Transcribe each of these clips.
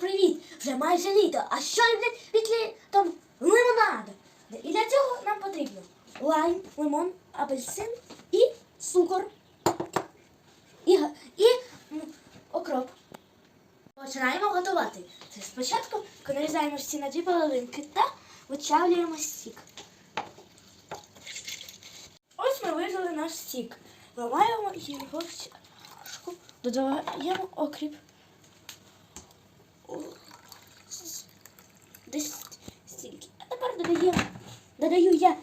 привіт! Вже майже літо. А що люблять під літом? Лимонад. І для цього нам потрібно лайм, лимон, апельсин і цукор. І, і окроп. Починаємо готувати. Це спочатку нарізаємо всі на дві половинки та вичавлюємо сік. Ось ми вижили наш сік. Ламаємо його в чашку, додаємо окріп. Тепер додаємо. Додаю я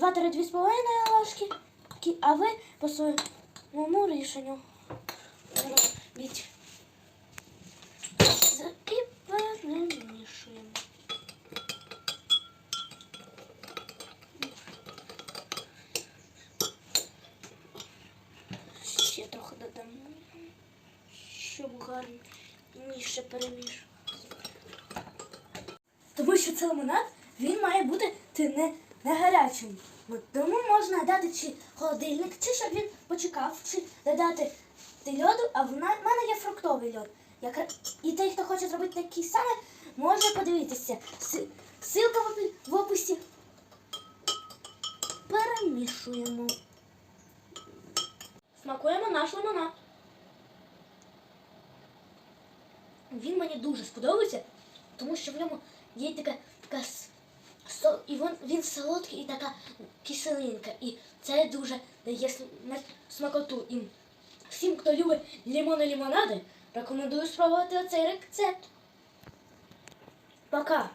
2-2,5 ложки, а ви по своєму рішенню робіть. І перемішуємо. Ще трохи додамо, щоб гарніше перемішувати. Тому що це лимонад, він має бути ти не, не гарячим. Тому можна дати чи холодильник, чи щоб він почекав, чи додати ти льоду, а в мене є фруктовий льод. І той, хто хоче зробити такий самий, може подивитися. Си- Ссылка в описі. Перемішуємо. Смакуємо наш лимонад. Він мені дуже сподобається, тому що в ньому є така, така і він, він солодкий і така киселинка. І це дуже дає смакоту. І всім, хто любить лімони лімонади, рекомендую спробувати оцей рецепт. Пока!